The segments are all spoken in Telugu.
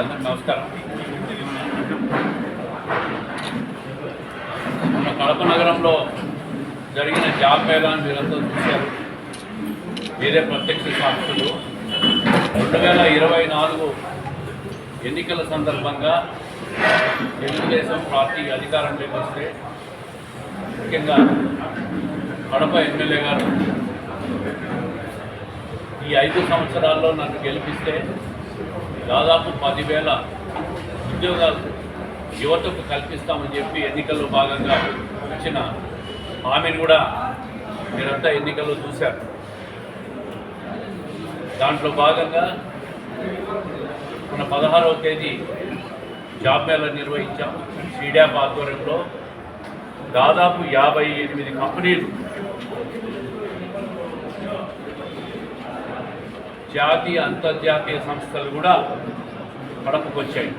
అందరికి నమస్కారం. మన కడప నగరంలో జరిగిన జాబ్ మేళాన్ని మీరంతా చూశారు. వేరే ప్రత్యక్ష సాక్షులు. రెండు వేల ఇరవై నాలుగు ఎన్నికల సందర్భంగా తెలుగుదేశం పార్టీ అధికారంలోకి వస్తే ముఖ్యంగా కడప ఎమ్మెల్యే గారు ఈ ఐదు సంవత్సరాల్లో నన్ను గెలిపిస్తే దాదాపు పదివేల ఉద్యోగాలు యువతకు కల్పిస్తామని చెప్పి ఎన్నికల్లో భాగంగా ఇచ్చిన హామీని కూడా మీరంతా ఎన్నికల్లో చూశారు. దాంట్లో భాగంగా మన పదహారవ తేదీ జాబ్ మేళా నిర్వహించాం. సీడ్యాప్ ఆధ్వర్యంలో దాదాపు యాభై ఎనిమిది కంపెనీలు జాతీయ అంతర్జాతీయ సంస్థలు కూడా కడపకొచ్చాయి.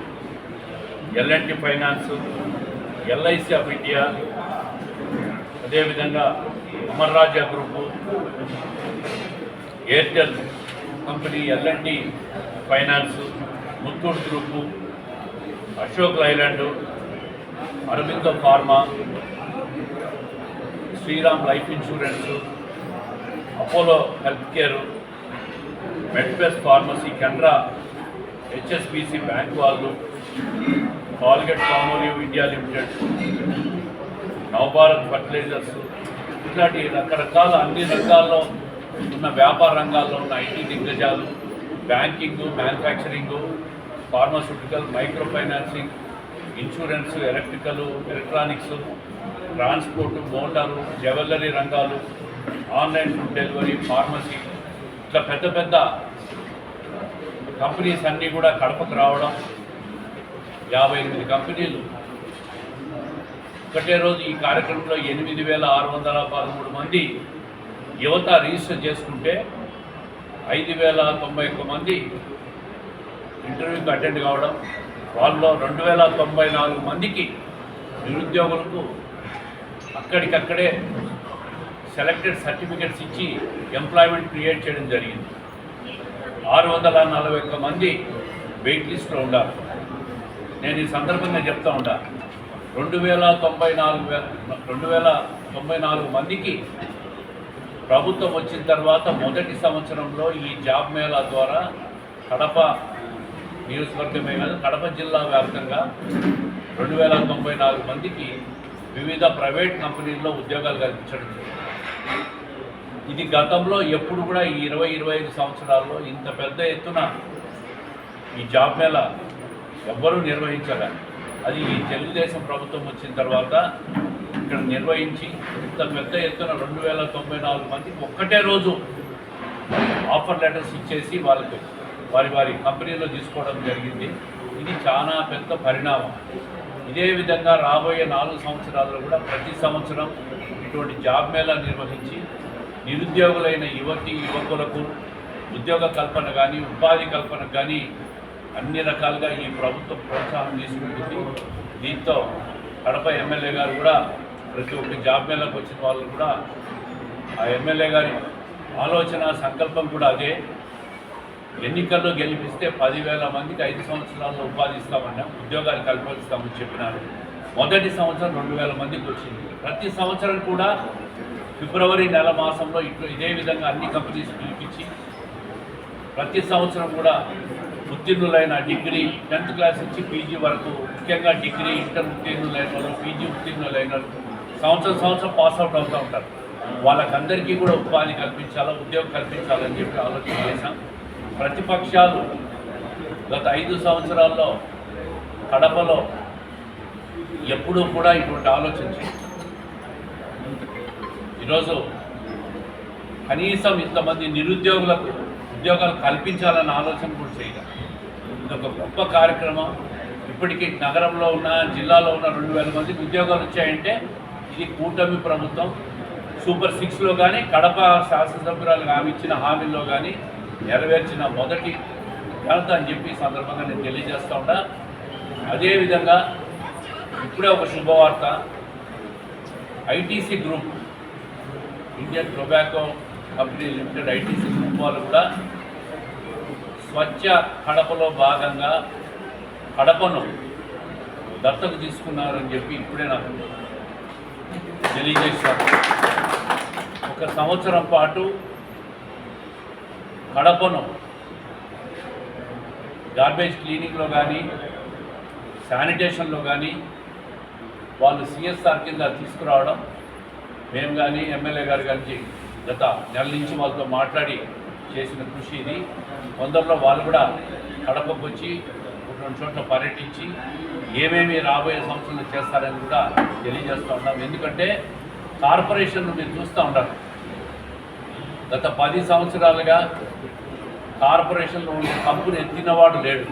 LNT finance LIC of India అదేవిధంగా Amar group Airtel company LNT finance Muthoot group Ashok Leyland Aravinda pharma Shriram life insurance Apollo health care MedPlus pharmacy Canara HSBC bank వాళ్ళు Colgate Palmolive India limited Navabharat fertilizers ఇట్లాంటి రకరకాల అన్ని రంగాల్లో ఉన్న వ్యాపార రంగాల్లో ఉన్న ఐటీ దిగ్గజాలు banking manufacturing pharmaceutical micro financing insurance electrical electronics transport motor jewellery రంగాలు ఆన్లైన్ ఫుడ్ డెలివరీ ఫార్మసీ ఇట్లా పెద్ద పెద్ద కంపెనీస్ అన్నీ కూడా కడపకు రావడం యాభై ఎనిమిది కంపెనీలు. ఒకటే రోజు ఈ కార్యక్రమంలో ఎనిమిది వేల ఆరు వందల పదమూడు మంది యువత రిజిస్టర్ చేసుకుంటే ఐదు వేల తొంభై ఒక్క మంది ఇంటర్వ్యూకి అటెండ్ కావడం వాళ్ళలో రెండు వేల తొంభై నాలుగు మందికి నిరుద్యోగులకు అక్కడికక్కడే సెలెక్టెడ్ సర్టిఫికెట్స్ ఇచ్చి ఎంప్లాయ్మెంట్ క్రియేట్ చేయడం జరిగింది. ఆరు వందల నలభై ఒక్క మంది వెయిట్ లిస్ట్లో ఉండాలి నేను ఈ సందర్భంగా చెప్తా ఉంటా రెండు వేల తొంభై నాలుగు రెండు వేల తొంభై నాలుగు మందికి ప్రభుత్వం వచ్చిన తర్వాత మొదటి సంవత్సరంలో ఈ జాబ్ మేళా ద్వారా కడప నియోజకవర్గమే కాదు కడప జిల్లా వ్యాప్తంగా రెండు వేల తొంభై నాలుగు మందికి వివిధ ప్రైవేట్ కంపెనీల్లో ఉద్యోగాలు కల్పించడం జరిగింది. ఇది గతంలో ఎప్పుడు కూడా ఈ ఇరవై ఇరవై ఐదు సంవత్సరాల్లో ఇంత పెద్ద ఎత్తున ఈ జాబ్ మేళ ఎవ్వరూ నిర్వహించలే. అది ఈ తెలుగుదేశం ప్రభుత్వం వచ్చిన తర్వాత ఇక్కడ నిర్వహించి ఇంత పెద్ద ఎత్తున రెండు వేల తొంభై నాలుగు మంది ఒక్కటే రోజు ఆఫర్ లెటర్స్ ఇచ్చేసి వాళ్ళకి వారి వారి కంపెనీలో తీసుకోవడం జరిగింది. ఇది చాలా పెద్ద పరిణామం. ఇదే విధంగా రాబోయే నాలుగు సంవత్సరాల్లో కూడా ప్రతి సంవత్సరం ఇటువంటి జాబ్ మేళా నిర్వహించి నిరుద్యోగులైన యువతి యువకులకు ఉద్యోగ కల్పన కానీ ఉపాధి కల్పన కానీ అన్ని రకాలుగా ఈ ప్రభుత్వం ప్రోత్సాహం తీసుకుంటుంది. దీంతో కడప ఎమ్మెల్యే గారు కూడా ప్రతి ఒక్క జాబ్ మేళకు వచ్చిన వాళ్ళు కూడా ఆ ఎమ్మెల్యే గారి ఆలోచన సంకల్పం కూడా అదే. ఎన్నికల్లో గెలిపిస్తే పదివేల మందికి ఐదు సంవత్సరాల్లో ఉపాధి ఉద్యోగాలు కల్పిస్తామని చెప్పినారు. మొదటి సంవత్సరం రెండు వేల మందికి వచ్చింది. ప్రతి సంవత్సరం కూడా ఫిబ్రవరి నెల మాసంలో ఇట్లా ఇదే విధంగా అన్ని కంపెనీస్ పిలిపించి ప్రతి సంవత్సరం కూడా ఉత్తీర్ణులైన డిగ్రీ టెన్త్ క్లాస్ నుంచి పీజీ వరకు ముఖ్యంగా డిగ్రీ ఇంటర్ ఉత్తీర్ణులైన వాళ్ళు పీజీ ఉత్తీర్ణులైన సంవత్సరం సంవత్సరం పాస్ అవుట్ అవుతూ ఉంటారు. వాళ్ళకందరికీ కూడా ఉపాధి కల్పించాలా ఉద్యోగం కల్పించాలని చెప్పి ఆలోచన చేశాం. ప్రతిపక్షాలు గత ఐదు సంవత్సరాల్లో కడపలో ఎప్పుడూ కూడా ఇటువంటి ఆలోచన ఈరోజు కనీసం ఇంతమంది నిరుద్యోగులకు ఉద్యోగాలు కల్పించాలన్న ఆలోచన కూడా చేయాలి ఇది ఒక గొప్ప కార్యక్రమం. ఇప్పటికీ నగరంలో ఉన్న జిల్లాలో ఉన్న రెండు వేల మందికి ఉద్యోగాలు వచ్చాయంటే ఇది కూటమి ప్రభుత్వం. సూపర్ సిక్స్లో కానీ కడప శాసనసభ్యురాలు హామీ ఇచ్చిన హామీల్లో కానీ నెరవేర్చిన మొదటి ఘనత అని చెప్పి సందర్భంగా నేను తెలియజేస్తా ఉన్నా. అదేవిధంగా ఇప్పుడే ఒక శుభవార్త. ITC group Indian tobacco company limited ITC group వాళ్ళు కూడా స్వచ్ఛ కడపలో భాగంగా కడపను దత్తకు తీసుకున్నారని చెప్పి ఇప్పుడే నాకు తెలియజేశారు. ఒక సంవత్సరం పాటు కడపను గార్బేజ్ క్లీనింగ్లో కానీ శానిటేషన్లో కానీ వాళ్ళు సిఎస్ఆర్ కింద తీసుకురావడం మేము కానీ ఎమ్మెల్యే గారు కానీ గత నెల నుంచి వాళ్ళతో మాట్లాడి చేసిన కృషి ఇది. కొందరిలో వాళ్ళు కూడా కడపకు వచ్చి రెండు చోట్ల పర్యటించి ఏమేమి రాబోయే సంవత్సరంలో చేస్తారని కూడా తెలియజేస్తూ ఉన్నాం. ఎందుకంటే కార్పొరేషన్ మీరు చూస్తూ ఉంటారు గత పది సంవత్సరాలుగా కార్పొరేషన్లో ఉండే కంపెనీ ఎత్తినవాడు లేడు.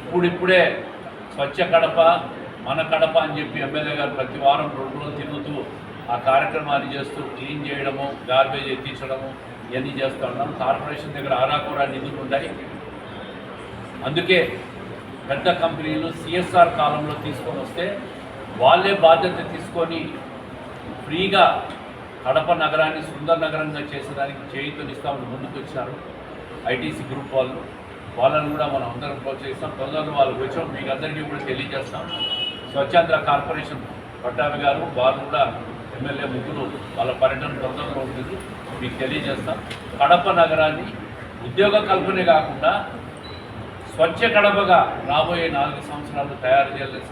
ఇప్పుడిప్పుడే స్వచ్ఛ కడప మన కడప అని చెప్పి ఎమ్మెల్యే గారు ప్రతి వారం రెండు రోజులు తిరుగుతూ ఆ కార్యక్రమాన్ని చేస్తూ క్లీన్ చేయడము గార్బేజ్ ఎత్తించడము ఇవన్నీ చేస్తూ ఉన్నాం. కార్పొరేషన్ దగ్గర ఆరాకూర నిధులు ఉంటాయి అందుకే పెద్ద కంపెనీలు సిఎస్ఆర్ కాలంలో తీసుకొని వస్తే వాళ్ళే బాధ్యత తీసుకొని ఫ్రీగా కడప నగరాన్ని సుందర నగరంగా చేసేదానికి చేయితనిస్తామని ముందుకు వచ్చారు ఐటీసీ గ్రూప్ వాళ్ళు. వాళ్ళని కూడా మనం అందరం ప్రోత్సహిస్తాం. తొందరలో వాళ్ళకి వచ్చాం మీకు అందరికీ కూడా తెలియజేస్తాం. స్వచ్ఛాంధ్ర కార్పొరేషన్ పట్టాభి గారు వారు కూడా ఎమ్మెల్యే ముగ్గురు వాళ్ళ పర్యటన తొందరలో ఉంటుంది. మీకు తెలియజేస్తాం. కడప నగరాన్ని ఉద్యోగ కల్పనే కాకుండా స్వచ్ఛ కడపగా రాబోయే నాలుగు సంవత్సరాలు తయారు చేయాలని